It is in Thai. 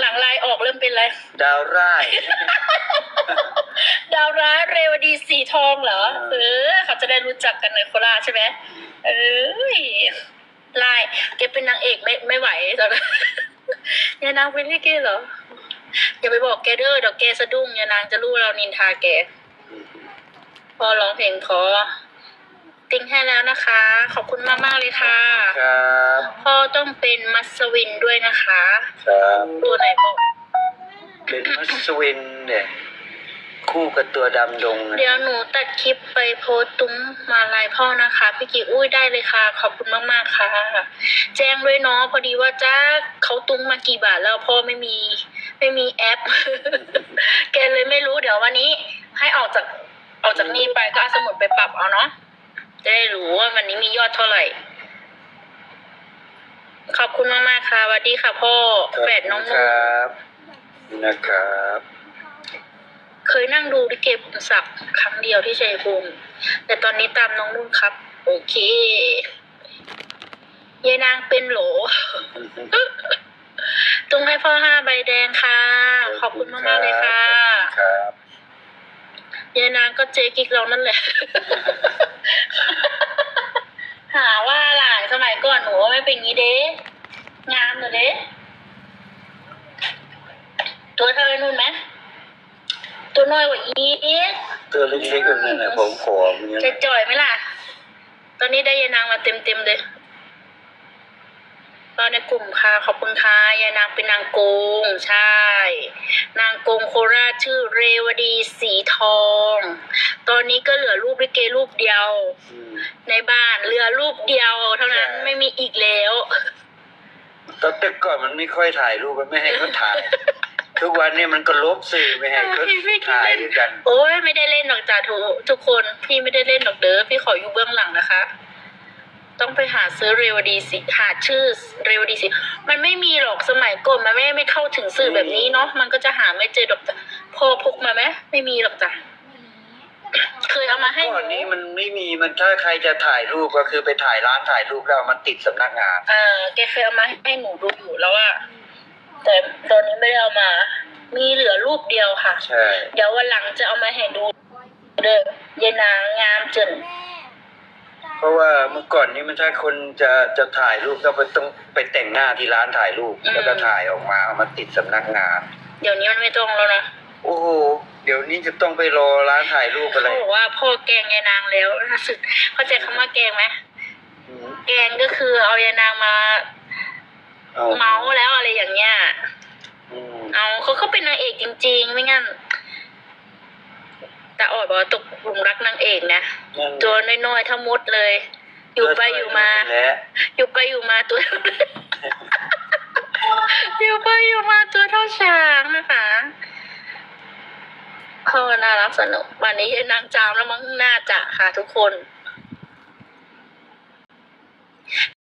หลังๆไลน์ออกเริ่มเป็นอะไร ดาวร้าย ดาวร้ายเรวดีสีทองเหรอ เอเออเขาจะได้รู้จักกันในโคราชใช่ไหมเอ้ยไลน์แกเป็นนางเอกไม่ไม่ไหวตอนนั้นยานางเป็นลิเกเหรอ อย่าไปบอกแกเด้อเดี๋ยวแกสะดุ้งยานางจะรู้เรานินทาแก พอร้องเพลงขอ ติ้งให้แล้วนะคะ ขอบคุณมากมากๆเลยค่ะ ครับพ่อต้องเป็นมัสวินด้วยนะคะ ครับตัวไหนบอก เป็นมัสวินเนี่ย คู่กับตัวดำดงนะเดี๋ยวหนูตัดคลิปไปโพสต์ตุ้งมาลายพ่อนะคะ พี่กิ๊กอุ้ยได้เลยค่ะ ขอบคุณมากๆค่ะ แจ้งด้วยเนาะพอดีว่าจ้าเขาตุ้งมากี่บาทแล้วพ่อไม่มี ไม่มีแอป แกเลยไม่รู้เดี๋ยววันนี้ ให้ออกจากออกจากนี่ไปก็เอาสมุดไปปรับเอาเนาะ จะได้รู้ว่าวันนี้มียอดเท่าไหร่ ขอบคุณมากๆค่ะสวัสดีค่ะพ่อแฝดน้องคนุ่รมับนะครับ เคยนั่งดูลิเกปุณศักดิ์ครั้งเดียวที่ชัยภูมิแต่ตอนนี้ตามน้องนุ่นครับ โอเคยายนางเป็นโหลตุงให้พ่อห้าใบแดงค่ะ ขอบคุณมากๆเลยค่ะครับ ยายนางก็เจ๊กิ๊กเรานั่นแหละ หาว่าหลานสมัยก่อนหนูว่าไม่เป็นงี้เด้งามเลยเด้ตัวเธอไอ้นุ่นไหมตัวน้อยกว่าอีกตัวเล็กๆแบบนั้นนะผมขอมอย่างจะเงี้ยจ่อยไหมล่ะ ตอนนี้ได้ยายนางมาเต็มเต็มๆเลย ตอนในกลุ่มค่ะขอบคุณค่ะยายนางเป็นนางโกงใช่ นางโกงโคราชชื่อเรวดีสีทอง ตอนนี้ก็เหลือรูปลิเกรูปเดียวอืมในบ้านเหลือรูปเดียว เท่านั้นใช่ ไม่มีอีกแล้ว ตอนแต่ก่อนมันไม่ค่อยถ่ายรูปมันไม่ให้เขาถ่าย ทุกวันนี้มันก็ลบสื่อไม่ให้เขาถ่ายด้วยกัน โอ้ยไม่ได้เล่นหรอกจ้าทุกทุกคนพี่ไม่ได้เล่นหรอกเด้อพี่ขออยู่เบื้องหลังนะคะ ต้องไปหาซื้อเรวดีสิหาชื่อเรวดีสิ มันไม่มีหรอกสมัยก่อนมันไม่ไม่เข้าถึงสื่อแบบนี้เนาะมันก็จะหาไม่เจอหรอกจ้ะพอพกมาไหมไม่มีหรอกจ้ะเคยเอามาให้หก่อนนี้นูมันไม่มีมันถ้าใครจะถ่ายรูปก็คือไปถ่ายร้านถ่ายรูปแล้วเอามันติดสำนักงานเออแกเคยเอามาให้หนูดูอยู่แล้วว่าแต่ตอนนี้ไม่ได้เอามา มีเหลือรูปเดียวค่ะใช่เดี๋ยววันหลังจะเอามาให้ดูเด้อยายนางงามจนเพ ราะว่าเมื่อก่อนนี้มันถ้าคนจะจะถ่ายรูปก็ไปต้องไปแต่งหน้าที่ร้านถ่ายรูป อืม แล้วก็ถ่ายออกมาเอามาติดสำนักงาน เดี๋ยวนี้มันไม่ต้องแล้วนะโอ้โหเดี๋ยวนี้จะต้องไปรอร้านถ่ายรูปอะไรเขาบอกว่าพ่อแกงยายนางแล้วรู้สึกเข้าใจคำว่าแกงไหมอืมแกงก็คือเอายายนางมาเอาเมาส์แล้วอะไรอย่างเงี้ยอืมเอาเขาเขาเป็นนางเอกจริง ๆ ไม่งั้น ตาออดบอกว่าตกหลุมรักนางเอกนะตัวน้อยๆทั้งมดเลย อยู่ไปอยู่มา อยู่ไปอยู่มาตัว อยู่ไปอยู่มาตัวเท่าช้างนะคะเออน่ารักสนุกวันนี้นางจามแล้วมั้งน่าจะค่ะทุกคน